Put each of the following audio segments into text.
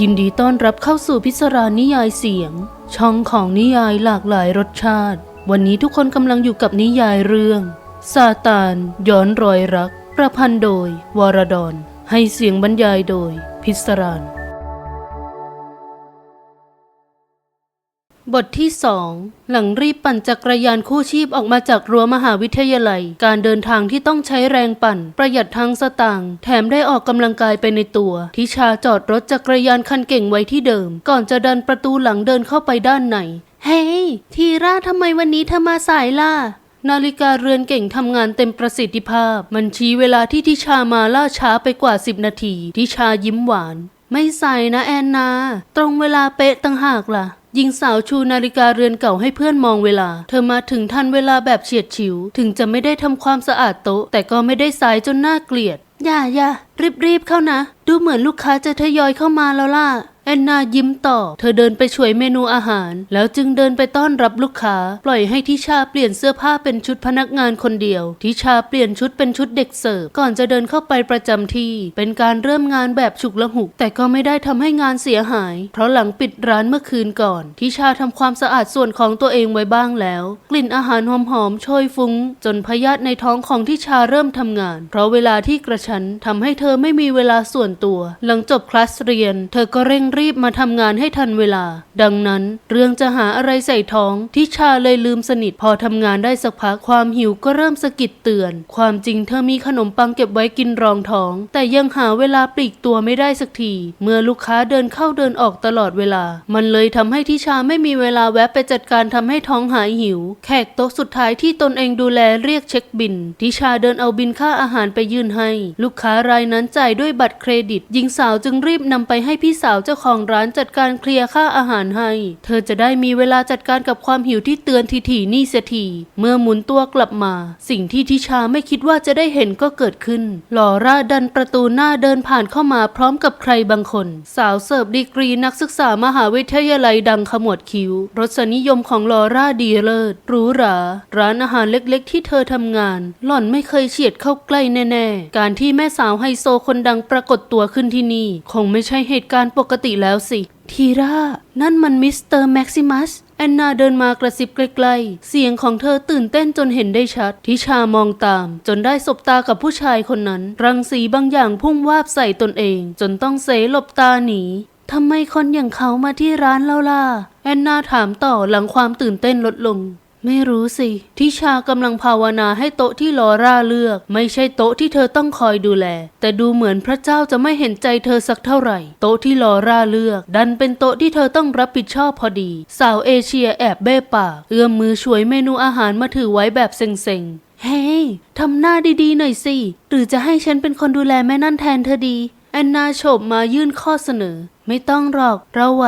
ยินดีต้อนรับเข้าสู่พิศรานิยายเสียง ช่องของนิยายหลากหลายรสชาติ วันนี้ทุกคนกำลังอยู่กับนิยายเรื่องซาตาน ย้อนรอยรัก ประพันธ์โดย วรดนให้เสียงบรรยายโดย พิศราน บทที่สองหลังรีบปั่นจักรยานคู่ชีพออกมาจากรั้วมหาวิทยาลัย การเดินทางที่ต้องใช้แรงปั่น ประหยัดทั้งสตางค์แถมได้ออกกำลังกายไปในตัว ทิชาจอดรถจักรยานคันเก่งไว้ที่เดิม ก่อนจะดันประตูหลังเดินเข้าไปด้านในเฮ้ยทีราทำไมวันนี้เธอมาสายล่ะนาฬิกาเรือนเก่งทำงานเต็มประสิทธิภาพ มันชี้เวลาที่ทิชามาล่าช้าไปกว่า10นาที ทิชายิ้มหวาน ไม่ใส่นะแอนนา ตรงเวลาเป๊ะตั้งหากล่ะ หญิงสาวชูนาฬิกาเรือนเก่าให้เพื่อนมองเวลา เธอมาถึงทันเวลาแบบเฉียดฉิว ถึงจะไม่ได้ทำความสะอาดโต๊ะ แต่ก็ไม่ได้สายจนน่าเกลียด อย่าอย่ารีบรีบๆเข้านะ ดูเหมือนลูกค้าจะทยอยเข้ามาแล้วล่ะ แอนนายิ้มต่อเธอเดินไปช่วยเมนูอาหาร แล้วจึงเดินไปต้อนรับลูกค้า ปล่อยให้ทิชาเปลี่ยนเสื้อผ้าเป็นชุดพนักงานคนเดียว ทิชาเปลี่ยนชุดเป็นชุดเด็กเสิร์ฟก่อนจะเดินเข้าไปประจำที่ เป็นการเริ่มงานแบบฉุกละหุก แต่ก็ไม่ได้ทำให้งานเสียหาย เพราะหลังปิดร้านเมื่อคืนก่อน ทิชาทำความสะอาดส่วนของตัวเองไว้บ้างแล้ว กลิ่นอาหารหอมๆโชยฟุ้ง จนพยาธิในท้องของทิชาเริ่มทำงาน เพราะเวลาที่กระชั้นทำให้เธอไม่มีเวลาส่วนตัว หลังจบคลาสเรียน เธอก็เร่งรีบมาทำงานให้ทันเวลา ดังนั้นเรื่องจะหาอะไรใส่ท้องทิชาเลยลืมสนิทพอทำงานได้สักพักความหิวก็เริ่มสะกิดเตือน ความจริงเธอมีขนมปังเก็บไว้กินรองท้อง แต่ยังหาเวลาปลีกตัวไม่ได้สักที เมื่อลูกค้าเดินเข้าเดินออกตลอดเวลา มันเลยทำให้ทิชาไม่มีเวลาแวะไปจัดการทำให้ท้องหายหิว แขกโต๊ะสุดท้ายที่ตนเองดูแลเรียกเช็คบิน ทิชาเดินเอาบินค่าอาหารไปยื่นให้ ลูกค้ารายนั้นจ่ายด้วยบัตรเครดิตหญิงสาวจึงรีบนำไปให้พี่สาวเจ้าของของร้านจัดการเคลียร์ค่าอาหารให้ เธอจะได้มีเวลาจัดการกับความหิวที่เตือนทีๆนี่เสียทีเมื่อหมุนตัวกลับมา สิ่งที่ทิชาไม่คิดว่าจะได้เห็นก็เกิดขึ้นลอร่าดันประตูหน้าเดินผ่านเข้ามาพร้อมกับใครบางคน สาวเสิร์ฟดีกรีนักศึกษามหาวิทยาลัยดังขมวดคิ้ว รสนิยมของลอร่าดีเลิศหรูหราร้านอาหารเล็กๆ ที่เธอทำงาน หล่อนไม่เคยเฉียดเข้าใกล้แน่ ๆ การที่แม่สาวไฮโซคนดังปรากฏตัวขึ้นที่นี่ คงไม่ใช่เหตุการณ์ปกติแล้วสิ ทีรา นั่นมันมิสเตอร์แม็กซิมัส แอนนาเดินมากระซิบใกล้ๆเสียงของเธอตื่นเต้นจนเห็นได้ชัด ทิชามองตาม จนได้สบตากับผู้ชายคนนั้น รังสีบางอย่างพุ่งวาบใส่ตนเอง จนต้องเสหลบตาหนีทำไมคนอย่างเขามาที่ร้านเราล่ะ แอนนาถามต่อหลังความตื่นเต้นลดลง ไม่รู้สิ ทิชากำลังภาวนาให้โต๊ะที่ลอร่าเลือก ไม่ใช่โต๊ะที่เธอต้องคอยดูแล แต่ดูเหมือนพระเจ้าจะไม่เห็นใจเธอสักเท่าไหร่ โต๊ะที่ลอร่าเลือก ดันเป็นโต๊ะที่เธอต้องรับผิดชอบพอดี สาวเอเชียแอบเบ้ปาก เอื้อมมือช่วยเมนูอาหารมาถือไว้แบบเซ็งๆ เฮ้ยทำหน้าดีๆหน่อยสิ หรือจะให้ฉันเป็นคนดูแลแม่นั่นแทนเธอดี แอนนาโฉบมายื่นข้อเสนอ ไม่ต้องหรอกเราไหว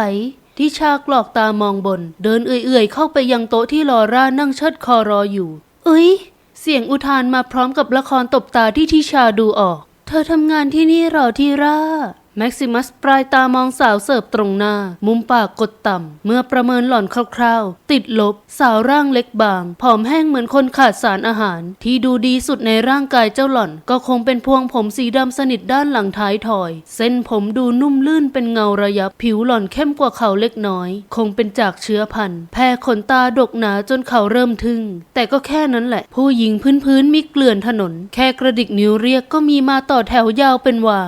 ทิชากรอกตามองบน เดินเอื่อยๆ เข้าไปยังโต๊ะที่ลอร่านั่งเชิดคอรออยู่ เอ้ย เสียงอุทานมาพร้อมกับละครตบตาที่ทิชาดูออก เธอทำงานที่นี่หรอทีร่า แม็กซิมัสปลายตามองสาวเสิร์ฟตรงหน้า มุมปากกดต่ำ เมื่อประเมินหล่อนคร่าวๆ ติดลบ สาวร่างเล็กบาง ผอมแห้งเหมือนคนขาดสารอาหาร ที่ดูดีสุดในร่างกายเจ้าหล่อน ก็คงเป็นพวงผมสีดำสนิทด้านหลังท้ายถอย เส้นผมดูนุ่มลื่นเป็นเงาระยับ ผิวหล่อนเข้มกว่าเขาเล็กน้อย คงเป็นจากเชื้อพันธุ์ แพ้ขนตาดกหนาจนเขาเริ่มทึ่ง แต่ก็แค่นั้นแหละ ผู้หญิงพื้นๆมีเกลื่อนถนน แค่กระดิกนิ้วเรียกก็มีมาต่อแถวยาวเป็นว่า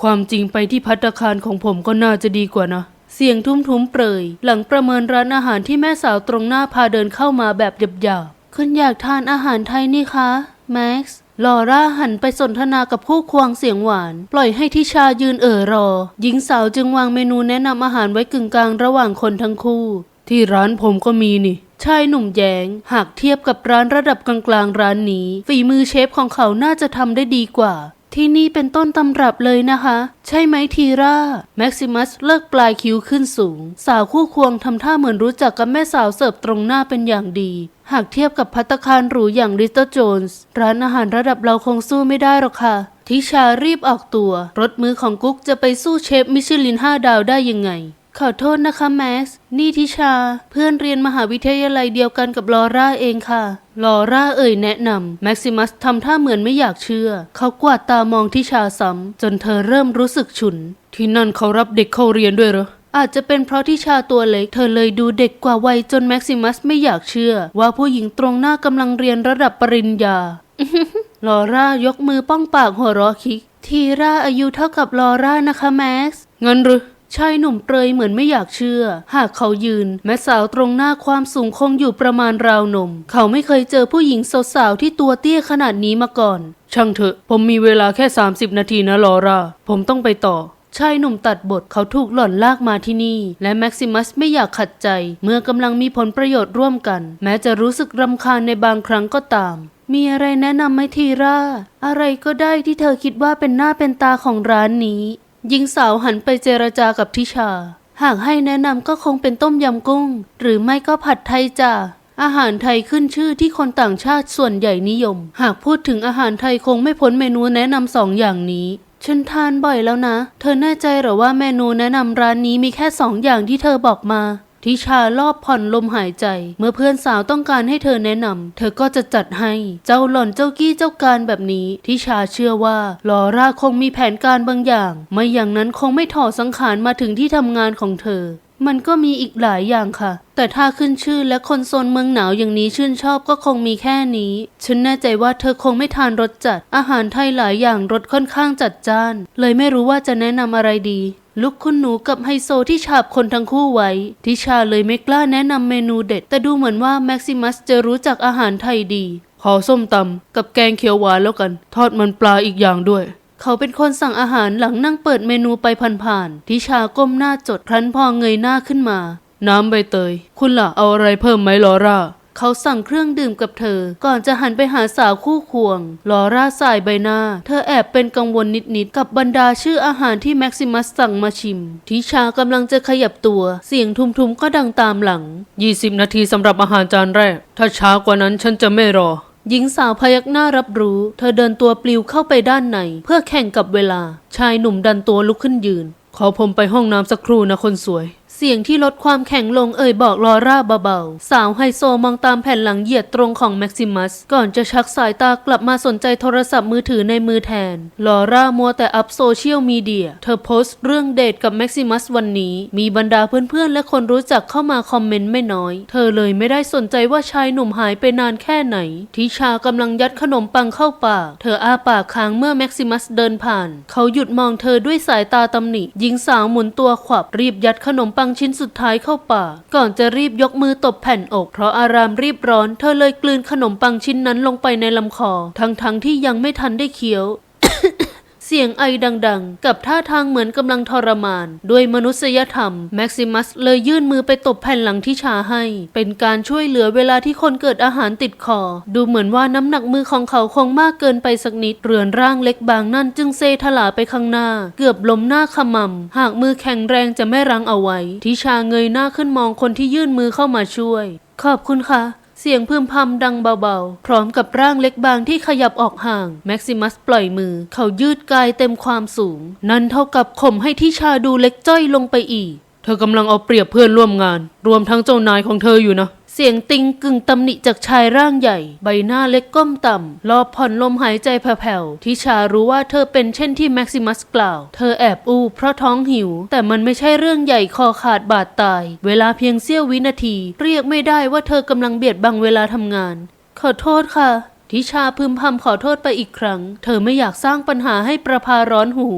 ความจริงไปที่พัตตคารของผมก็น่าจะดีกว่านะ เสียงทุ้มๆเปรย หลังประเมินร้านอาหารที่แม่สาวตรงหน้าพาเดินเข้ามาแบบหยาบๆคุณอยากทานอาหารไทยนี่คะแม็กซ์ลอร่าหันไปสนทนากับผู้ควงเสียงหวาน ปล่อยให้ทิชายืนเอ่อรอ หญิงสาวจึงวางเมนูแนะนำอาหารไว้กึ่งกลางระหว่างคนทั้งคู่ ที่ร้านผมก็มีนี่ชายหนุ่มแยง หากเทียบกับร้านระดับกลางๆร้านนี้ ฝีมือเชฟของเขาน่าจะทำได้ดีกว่า ที่นี่เป็นต้นตำรับเลยนะคะ ใช่ไหมทีราแม็กซิมัสเลิกปลายคิ้วขึ้นสูง สาวคู่ควงทำท่าเหมือนรู้จักกับแม่สาวเสิร์ฟตรงหน้าเป็นอย่างดี หากเทียบกับพัตคารหรูอย่างริตเตอร์โจนส์ร้านอาหารระดับเราคงสู้ไม่ได้หรอกค่ะทิชารีบออกตัว รถมือของกุ๊กจะไปสู้เชฟมิชลินห้าดาวได้ยังไง ขอโทษนะคะแม็กซ์ นี่ทิชา เพื่อนเรียนมหาวิทยาลัยเดียวกันกับลอร่าเองค่ะ ลอร่าเอ่ยแนะนำแม็กซิมัสทำท่าเหมือนไม่อยากเชื่อ เขากวาดตามองทิชาซ้ำจนเธอเริ่มรู้สึกฉุน ที่นั่นเขารับเด็กเข้าเรียนด้วยเหรออาจจะเป็นเพราะที่ชาตัวเล็ก เธอเลยดูเด็กกว่าวัยจนแม็กซิมัสไม่อยากเชื่อ ว่าผู้หญิงตรงหน้ากำลังเรียนระดับปริญญา ลอร่ายกมือป้องปากหัวเราะคิก ทีร่าอายุเท่ากับลอร่านะคะแม็กซ์งั้นหรือ ชายหนุ่มเปรยเหมือนไม่อยากเชื่อ หากเขายืน แม้สาวตรงหน้าความสูงคงอยู่ประมาณราวนม เขาไม่เคยเจอผู้หญิงสาวๆที่ตัวเตี้ยขนาดนี้มาก่อน ช่างเถอะ ผมมีเวลาแค่ 30 นาทีนะลอรา ผมต้องไปต่อชายหนุ่มตัดบทเขาถูกหล่อนลากมาที่นี่ และแม็กซิมัสไม่อยากขัดใจ เมื่อกำลังมีผลประโยชน์ร่วมกัน แม้จะรู้สึกรำคาญในบางครั้งก็ตาม มีอะไรแนะนำไหมทีร่า อะไรก็ได้ที่เธอคิดว่าเป็นหน้าเป็นตาของร้านนี้ หญิงสาวหันไปเจรจากับทิชา หากให้แนะนำก็คงเป็นต้มยำกุ้ง หรือไม่ก็ผัดไทยจ้ะอาหารไทยขึ้นชื่อที่คนต่างชาติส่วนใหญ่นิยม หากพูดถึงอาหารไทยคงไม่พ้นเมนูแนะนำสองอย่างนี้ ฉันทานบ่อยแล้วนะ เธอแน่ใจหรอว่าเมนูแนะนำร้านนี้มีแค่สองอย่างที่เธอบอกมา ทิชารอบผ่อนลมหายใจ เมื่อเพื่อนสาวต้องการให้เธอแนะนำเธอก็จะจัดให้ เจ้าหล่อนเจ้ากี้เจ้าการแบบนี้ ทิชาเชื่อว่าลอร่าคงมีแผนการบางอย่าง ไม่อย่างนั้นคงไม่ถอดสังขารมาถึงที่ทำงานของเธอ มันก็มีอีกหลายอย่างค่ะแต่ถ้าขึ้นชื่อและคนโซนเมืองหนาวอย่างนี้ชื่นชอบก็คงมีแค่นี้ ฉันแน่ใจว่าเธอคงไม่ทานรสจัด อาหารไทยหลายอย่างรสค่อนข้างจัดจ้าน เลยไม่รู้ว่าจะแนะนำอะไรดี ลุกคุณหนูกับไฮโซที่ฉาบคนทั้งคู่ไว้ทิชาเลยไม่กล้าแนะนำเมนูเด็ด แต่ดูเหมือนว่าแม็กซิมัสจะรู้จักอาหารไทยดี ขอส้มตำกับแกงเขียวหวานแล้วกัน ทอดมันปลาอีกอย่างด้วย เขาเป็นคนสั่งอาหารหลังนั่งเปิดเมนูไปผ่านๆทิชาก้มหน้าจดครั้นพอเงยหน้าขึ้นมา น้ำใบเตย คุณล่ะเอาอะไรเพิ่มไหมลอร่า เขาสั่งเครื่องดื่มกับเธอ ก่อนจะหันไปหาสาวคู่ควง ลอร่าสายใบหน้า เธอแอบเป็นกังวลนิดๆ กับบรรดาชื่ออาหารที่แม็กซิมัสสั่งมาชิม ทิชากำลังจะขยับตัว เสียงทุมๆก็ดังตามหลัง 20 นาทีสำหรับอาหารจานแรก ถ้าช้ากว่านั้นฉันจะไม่รอหญิงสาวพยักหน้ารับรู้ เธอเดินตัวปลิวเข้าไปด้านใน เพื่อแข่งกับเวลา ชายหนุ่มดันตัวลุกขึ้นยืน ขอผมไปห้องน้ำสักครู่นะคนสวย เสียงที่ลดความแข็งลงเอ่ยบอกลอร่าเบาๆ สาวไฮโซมองตามแผ่นหลังเหยียดตรงของแม็กซิมัส ก่อนจะชักสายตากลับมาสนใจโทรศัพท์มือถือในมือแทน ลอร่ามัวแต่อัพโซเชียลมีเดีย เธอโพสต์เรื่องเดทกับแม็กซิมัสวันนี้ มีบรรดาเพื่อนๆ และคนรู้จักเข้ามาคอมเมนต์ไม่น้อย เธอเลยไม่ได้สนใจว่าชายหนุ่มหายไปนานแค่ไหน ทิชากำลังยัดขนมปังเข้าปาก เธออ้าปากค้างเมื่อแม็กซิมัสเดินผ่าน เขาหยุดมองเธอด้วยสายตาตำหนิ หญิงสาวหมุนตัวขวับรีบยัดขนมปังชิ้นสุดท้ายเข้าปากก่อนจะรีบยกมือตบแผ่นอก เพราะอารามรีบร้อน เธอเลยกลืนขนมปังชิ้นนั้นลงไปในลำคอ ทั้งๆที่ยังไม่ทันได้เคี้ยว เสียงไอดังๆ กับท่าทางเหมือนกำลังทรมาน ด้วยมนุษยธรรม แม็กซิมัสเลยยื่นมือไปตบแผ่นหลังที่ชาให้ เป็นการช่วยเหลือเวลาที่คนเกิดอาหารติดคอ ดูเหมือนว่าน้ำหนักมือของเขาคงมากเกินไปสักนิด เรือนร่างเล็กบางนั่นจึงเซทลาไปข้างหน้า เกือบล้มหน้าขมำหากมือแข็งแรงจะไม่รั้งเอาไว้ ทิชาเงยหน้าขึ้นมองคนที่ยื่นมือเข้ามาช่วย ขอบคุณค่ะ เสียงพึมพำดังเบาๆ พร้อมกับร่างเล็กบางที่ขยับออกห่าง แม็กซิมัสปล่อยมือ เขายืดกายเต็มความสูง นั่นเท่ากับข่มให้ที่ชาดูเล็กจ้อยลงไปอีก เธอกำลังเอาเปรียบเพื่อนร่วมงาน รวมทั้งเจ้านายของเธออยู่นะ เสียงติงกึ่งตำหนิจากชายร่างใหญ่ ใบหน้าเล็กก้มต่ำรอบผ่อนลมหายใจแผ่วๆทิชารู้ว่าเธอเป็นเช่นที่แม็กซิมัสกล่าว เธอแอบอู้เพราะท้องหิว แต่มันไม่ใช่เรื่องใหญ่คอขาดบาดตาย เวลาเพียงเสี้ยววินาที เรียกไม่ได้ว่าเธอกำลังเบียดบังเวลาทำงาน ขอโทษค่ะทิชาพึมพำขอโทษไปอีกครั้ง เธอไม่อยากสร้างปัญหาให้ประภาร้อนหู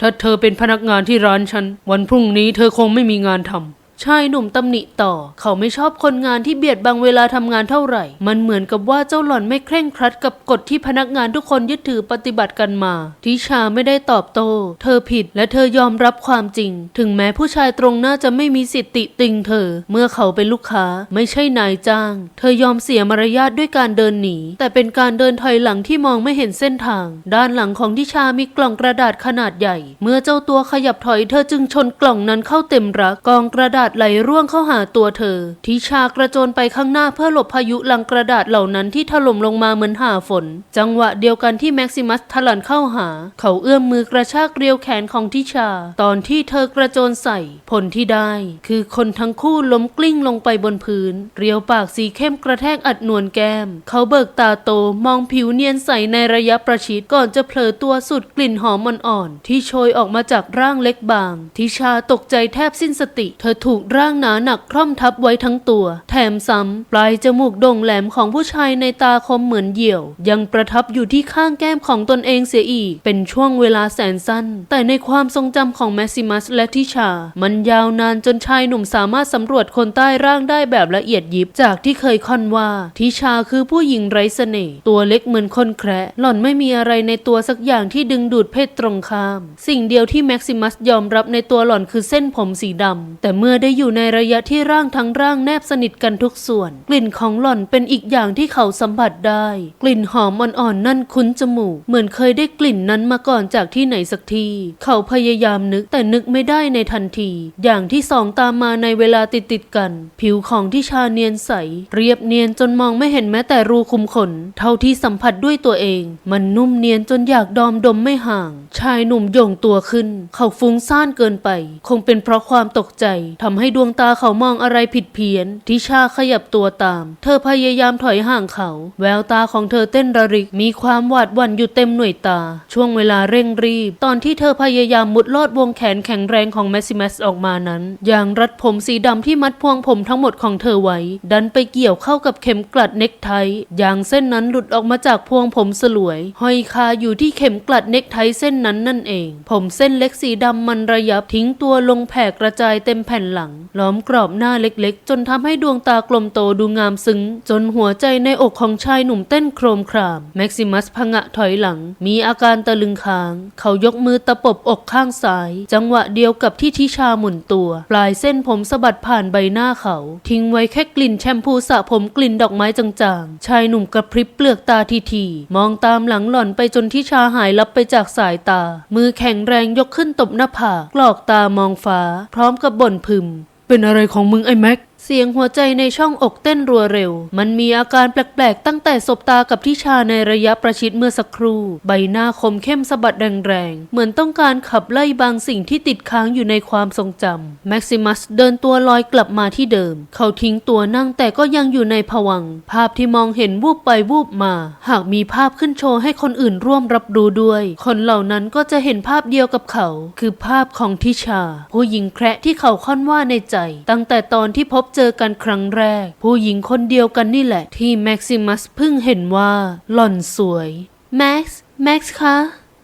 ถ้าเธอเป็นพนักงานที่ร้านฉัน วันพรุ่งนี้เธอคงไม่มีงานทำ ชายหนุ่มตำหนิต่อ เขาไม่ชอบคนงานที่เบียดบังเวลาทำงานเท่าไหร่ มันเหมือนกับว่าเจ้าหล่อนไม่เคร่งครัดกับกฎที่พนักงานทุกคนยึดถือปฏิบัติกันมา ทิชาไม่ได้ตอบโต้ เธอผิดและเธอยอมรับความจริง ถึงแม้ผู้ชายตรงหน้าจะไม่มีสิทธิติติงเธอ เมื่อเขาเป็นลูกค้าไม่ใช่นายจ้าง เธอยอมเสียมารยาทด้วยการเดินหนี แต่เป็นการเดินถอยหลังที่มองไม่เห็นเส้นทาง ด้านหลังของทิชามีกล่องกระดาษขนาดใหญ่ เมื่อเจ้าตัวขยับถอยเธอจึงชนกล่องนั้นเข้าเต็มรักกองกระดาษไหลร่วงเข้าหาตัวเธอ ทิชากระโจนไปข้างหน้าเพื่อหลบพายุลังกระดาษเหล่านั้นที่ถล่มลงมาเหมือนหาฝน จังหวะเดียวกันที่แม็กซิมัสทะลันเข้าหา เขาเอื้อมมือกระชากเรียวแขนของทิชา ตอนที่เธอกระโจนใส่ ผลที่ได้ คือคนทั้งคู่ล้มกลิ้งลงไปบนพื้น เรียวปากสีเข้มกระแทกอัดนวลแก้ม เขาเบิกตาโตมองผิวเนียนใสในระยะประชิดก่อนจะเผลอตัวสุดกลิ่นหอมอ่อนๆที่โชยออกมาจากร่างเล็กบาง ทิชาตกใจแทบสิ้นสติ เธอถูกร่างหนาหนักคร่อมทับไว้ทั้งตัว แถมซ้ำปลายจมูกโด่งแหลมของผู้ชายในตาคมเหมือนเหยี่ยว ยังประทับอยู่ที่ข้างแก้มของตนเองเสียอีก เป็นช่วงเวลาแสนสั้น แต่ในความทรงจำของแมซิมัสและทิชา มันยาวนานจนชายหนุ่มสามารถสำรวจคนใต้ร่างได้แบบละเอียดยิบ จากที่เคยค่อนว่า ทิชาคือผู้หญิงไร้เสน่ห์ตัวเล็กเหมือนคนแคระหล่อนไม่มีอะไรในตัวสักอย่างที่ดึงดูดเพศตรงข้าม สิ่งเดียวที่แม็กซิมัสยอมรับในตัวหล่อนคือเส้นผมสีดำแต่เมื่อได้อยู่ในระยะที่ร่างทั้งร่างแนบสนิทกันทุกส่วน กลิ่นของหล่อนเป็นอีกอย่างที่เขาสัมผัสได้ กลิ่นหอมอ่อนๆนั่นคุ้นจมูก เหมือนเคยได้กลิ่นนั้นมาก่อนจากที่ไหนสักที เขาพยายามนึกแต่นึกไม่ได้ในทันที อย่างที่สองตามมาในเวลาติดติดๆกัน ผิวของที่ชาเนียนใส เรียบเนียนจนมองไม่เห็นแม้แต่รูคุมขน เท่าที่สัมผัสด้วยตัวเอง มันนุ่มเนียนจนอยากดอมดมไม่ห่าง ชายหนุ่มโย่งตัวขึ้น เขาฟุ้งซ่านเกินไป คงเป็นเพราะความตกใจทำให้ดวงตาเขามองอะไรผิดเพี้ยน ทิชาขยับตัวตาม เธอพยายามถอยห่างเขา แววตาของเธอเต้นระริก มีความหวาดหวั่นอยู่เต็มหน่วยตา ช่วงเวลาเร่งรีบ ตอนที่เธอพยายามมุดลอดวงแขนแข็งแรงของแมสซิมัสออกมานั้น อย่างรัดผมสีดำที่มัดพวงผมทั้งหมดของเธอไว้ ดันไปเกี่ยวเข้ากับเข็มกลัดเน็กไทอย่างเส้นนั้นหลุดออกมาจากพวงผมสลวย ห้อยคาอยู่ที่เข็มกลัดเน็กไทเส้นนั้นนั่นเอง ผมเส้นเล็กสีดำมันระยับทิ้งตัวลงแผ่กระจายเต็มแผ่นหลังล้อมกรอบหน้าเล็กๆ จนทำให้ดวงตากลมโตดูงามซึ้ง จนหัวใจในอกของชายหนุ่มเต้นโครมคราม แม็กซิมัสพงะถอยหลัง มีอาการตะลึงค้าง เขายกมือตะปบอกข้างซ้าย จังหวะเดียวกับที่ทิชาหมุนตัว ปลายเส้นผมสะบัดผ่านใบหน้าเขา ทิ้งไว้แค่กลิ่นแชมพูสระผมกลิ่นดอกไม้จางๆ ชายหนุ่มกระพริบเปลือกตาทีๆมองตามหลังหล่อนไปจนทิชาหายลับไปจากสายตา มือแข็งแรงยกขึ้นตบหน้าผากกลอกตามองฟ้า พร้อมกับบ่นพึม เป็นอะไรของมึงไอ้แม็ก เสียงหัวใจในช่องอกเต้นรัวเร็ว มันมีอาการแปลกๆ ตั้งแต่สบตากับทิชาในระยะประชิดเมื่อสักครู่ ใบหน้าคมเข้มสะบัดแรงๆ เหมือนต้องการขับไล่บางสิ่งที่ติดค้างอยู่ในความทรงจำแม็กซิมัสเดินตัวลอยกลับมาที่เดิม เขาทิ้งตัวนั่งแต่ก็ยังอยู่ในผวัง ภาพที่มองเห็นวูบไปวูบมา หากมีภาพขึ้นโชว์ให้คนอื่นร่วมรับรู้ด้วย คนเหล่านั้นก็จะเห็นภาพเดียวกับเขา คือภาพของทิชา ผู้หญิงแคระที่เขาค่อนว่าในใจ ตั้งแต่ตอนที่พบเจอกันครั้งแรก ผู้หญิงคนเดียวกันนี่แหละ ที่แม็กซิมัสเพิ่งเห็นว่า หล่อนสวยแม็กซ์แม็กซ์คะ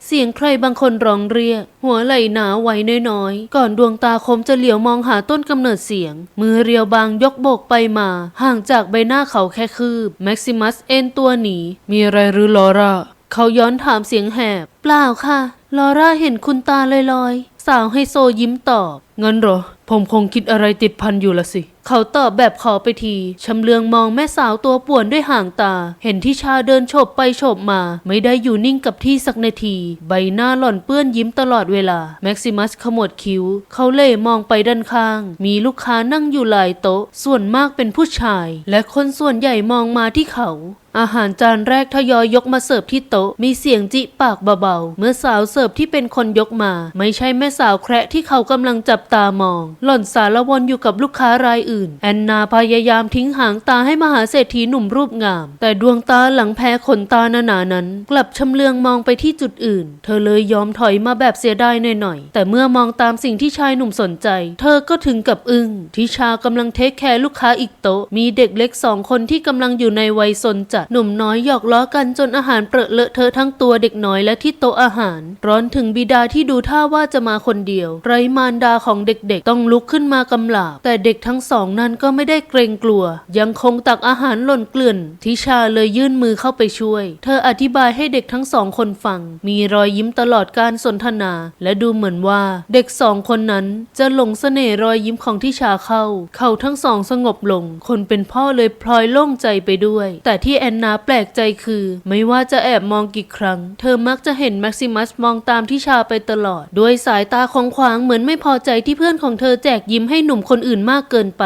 เสียงใครบางคนร้องเรียก หัวไหล่หนาไว้น้อยๆ ก่อนดวงตาคมจะเหลียวมองหาต้นกำเนิดเสียง มือเรียวบางยกโบกไปมา ห่างจากใบหน้าเขาแค่คืบ แม็กซิมัสเอ็นตัวหนี มีอะไรหรือลอร่า เขาย้อนถามเสียงแหบ เปล่าค่ะ ลอร่าเห็นคุณตาลอยๆ สาวไฮโซยิ้มตอบ งั้นเหรอ ผมคงคิดอะไรติดพันอยู่ละสิเขาตอบแบบขอไปที ชำเลืองมองแม่สาวตัวป่วนด้วยห่างตา เห็นที่ชาเดินโฉบไปโฉบมา ไม่ได้อยู่นิ่งกับที่สักนาที ใบหน้าหล่อนเปื้อนยิ้มตลอดเวลา แม็กซิมัสขมวดคิ้ว เขาเล่มองไปด้านข้าง มีลูกค้านั่งอยู่หลายโต๊ะ ส่วนมากเป็นผู้ชาย และคนส่วนใหญ่มองมาที่เขาอาหารจานแรกทยอยยกมาเสิร์ฟที่โต๊ะ มีเสียงจิปากเบาๆ เมื่อสาวเสิร์ฟที่เป็นคนยกมา ไม่ใช่แม่สาวแคระที่เขากำลังจับตามอง หล่อนสารวนอยู่กับลูกค้ารายอื่น แอนนาพยายามทิ้งหางตาให้มหาเศรษฐีหนุ่มรูปงาม แต่ดวงตาหลังแพ้ขนตาหนาๆนั้น กลับชำเลืองมองไปที่จุดอื่น เธอเลยยอมถอยมาแบบเสียดายหน่อยๆแต่เมื่อมองตามสิ่งที่ชายหนุ่มสนใจ เธอก็ถึงกับอึง้งทิชากำลังเทคแคร์ลูกค้าอีกโต๊ะมีเด็กเล็กสองคนที่กำลังอยู่ในวัยสนจัดหนุ่มน้อยหยอกล้อกันจนอาหารเปรอะเลอะเทอะทั้งตัวเด็กน้อยและที่โต๊ะอาหาร ร้อนถึงบิดาที่ดูท่าว่าจะมาคนเดียว ไรมารดาของเด็กๆ ต้องลุกขึ้นมากำลาบแต่เด็กทั้งสององนั้นก็ไม่ได้เกรงกลัว ยังคงตักอาหารหล่นเกลื่อน ทิชาเลยยื่นมือเข้าไปช่วย เธออธิบายให้เด็กทั้งสองคนฟัง มีรอยยิ้มตลอดการสนทนา และดูเหมือนว่าเด็กสองคนนั้นจะหลงเสน่ห์รอยยิ้มของทิชาเข้า เขาทั้งสองสงบลง คนเป็นพ่อเลยพลอยโล่งใจไปด้วย แต่ที่แอนนาแปลกใจคือ ไม่ว่าจะแอบมองกี่ครั้ง เธอมักจะเห็นแม็กซิมัสมองตามทิชาไปตลอด ด้วยสายตาของขวางเหมือนไม่พอใจที่เพื่อนของเธอแจกยิ้มให้หนุ่มคนอื่นมากเกินไป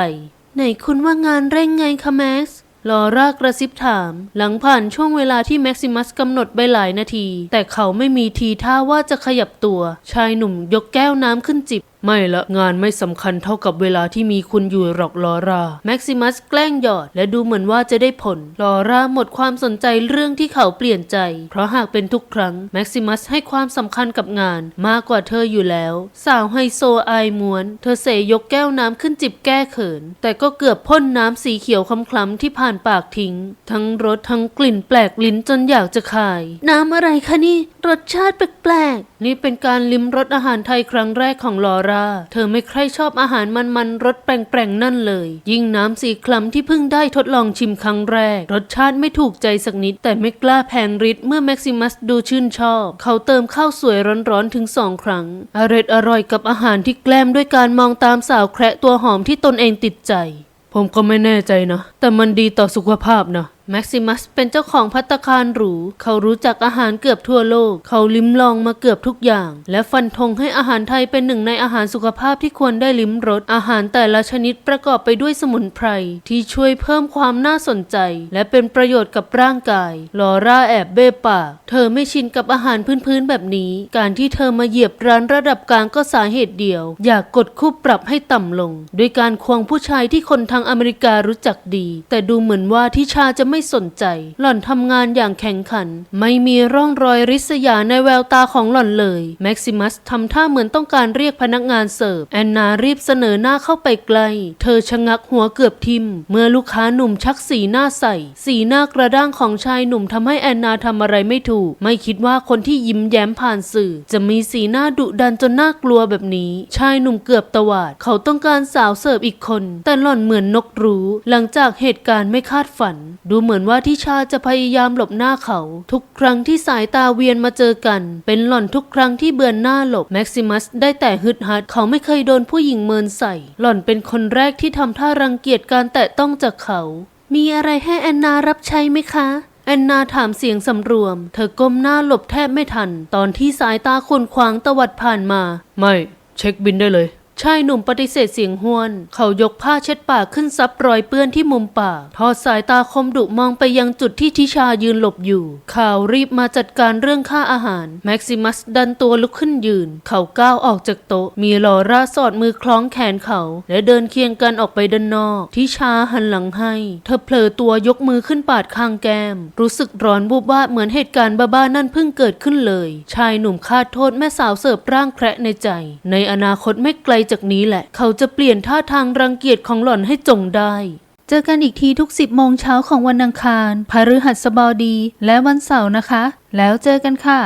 ไหนคุณว่างานเร่งไงคะแม็กซ์ลอร่ากระซิบถาม หลังผ่านช่วงเวลาที่แม็กซิมัสกำหนดไปหลายนาที แต่เขาไม่มีทีท่าว่าจะขยับตัว ชายหนุ่มยกแก้วน้ำขึ้นจิบ ไม่ละงานไม่สำคัญเท่ากับเวลาที่มีคุณอยู่หรอกลอราแม็กซิมัสแกล้งหยอด และดูเหมือนว่าจะได้ผลลอราหมดความสนใจเรื่องที่เขาเปลี่ยนใจ เพราะหากเป็นทุกครั้งแม็กซิมัสให้ความสำคัญกับงานมากกว่าเธออยู่แล้ว สาวไฮโซอายม้วน เธอเสยยกแก้วน้ำขึ้นจิบแก้เขิน แต่ก็เกือบพ่นน้ำสีเขียวคล้ำๆที่ผ่านปากทิ้ง ทั้งรสทั้งกลิ่นแปลกลิ้นจนอยากจะคาย น้ำอะไรคะนี่รสชาติแปลกๆ นี่เป็นการลิ้มรสอาหารไทยครั้งแรกของลอรา เธอไม่ใคร่ชอบอาหารมันๆรสแปลงๆนั่นเลย ยิ่งน้ำสีคล้ำที่เพิ่งได้ทดลองชิมครั้งแรก รสชาติไม่ถูกใจสักนิด แต่ไม่กล้าแพงฤทธิ์เมื่อแม็กซิมัสดูชื่นชอบ เขาเติมข้าวสวยร้อนๆถึงสองครั้งอร่อยอร่อยกับอาหารที่แกล้มด้วยการมองตามสาวแคระตัวหอมที่ตนเองติดใจ ผมก็ไม่แน่ใจนะ แต่มันดีต่อสุขภาพนะ แม็กซิมัสเป็นเจ้าของพัตคารหรู เขารู้จักอาหารเกือบทั่วโลก เขาลิ้มลองมาเกือบทุกอย่าง และฟันธงให้อาหารไทยเป็นหนึ่งในอาหารสุขภาพที่ควรได้ลิ้มรส อาหารแต่ละชนิดประกอบไปด้วยสมุนไพร ที่ช่วยเพิ่มความน่าสนใจ และเป็นประโยชน์กับร่างกาย ลอร่าแอบเบ้ปากเธอไม่ชินกับอาหารพื้นๆแบบนี้ การที่เธอมาเหยียบร้านระดับกลางก็สาเหตุเดียว อยากกดคู่ปรับให้ต่ำลง ด้วยการควงผู้ชายที่คนทางอเมริการู้จักดี แต่ดูเหมือนว่าทิชาจะไม่ไม่สนใจ หล่อนทำงานอย่างแข่งขัน ไม่มีร่องรอยริษยาในแววตาของหล่อนเลยแม็กซิมัสทำท่าเหมือนต้องการเรียกพนักงานเสิร์ฟแอนนารีบเสนอหน้าเข้าไปใกล้เธอชะงักหัวเกือบทิม เมื่อลูกค้าหนุ่มชักสีหน้าใส่ สีหน้ากระด้างของชายหนุ่มทำให้แอนนาทำอะไรไม่ถูก ไม่คิดว่าคนที่ยิ้มแย้มผ่านสื่อ จะมีสีหน้าดุดันจนน่ากลัวแบบนี้ ชายหนุ่มเกือบตวาด เขาต้องการสาวเสิร์ฟอีกคน แต่หล่อนเหมือนนกรู้ หลังจากเหตุการณ์ไม่คาดฝัน ดูเหมือนว่าทิชาจะพยายามหลบหน้าเขา ทุกครั้งที่สายตาเวียนมาเจอกัน เป็นหล่อนทุกครั้งที่เบือนหน้าหลบแม็กซิมัสได้แต่ฮึดฮัดเขาไม่เคยโดนผู้หญิงเมินใส่ หล่อนเป็นคนแรกที่ทำท่ารังเกียจการแตะต้องจากเขา มีอะไรให้แอนนารับใช้ไหมคะแอนนาถามเสียงสำรวม เธอก้มหน้าหลบแทบไม่ทัน ตอนที่สายตาคนขวางตวัดผ่านมา ไม่ เช็คบินได้เลย ชายหนุ่มปฏิเสธเสียงห้วน เขายกผ้าเช็ดปากขึ้นซับรอยเปื้อนที่มุมปาก ทอดสายตาคมดุมองไปยังจุดที่ทิชายืนหลบอยู่ ข่าวรีบมาจัดการเรื่องค่าอาหาร แม็กซิมัสดันตัวลุกขึ้นยืน เขาก้าวออกจากโต๊ะ มีลอร่าสอดมือคล้องแขนเขา และเดินเคียงกันออกไปด้านนอก ทิชาหันหลังให้ เธอเผลอตัวยกมือขึ้นปาดข้างแก้ม รู้สึกร้อนบูบวาบเหมือนเหตุการณ์บ้าๆนั่นเพิ่งเกิดขึ้นเลย ชายหนุ่มคาดโทษแม่สาวเสิร์ฟร่างแคระในใจ ในอนาคตไม่ไกลจากนี้แหละ เขาจะเปลี่ยนท่าทางรังเกียจของหล่อนให้จงได้ เจอกันอีกทีทุกสิบโมงเช้าของวันอังคาร พฤหัสบดี และวันเสาร์นะคะ แล้วเจอกันค่ะ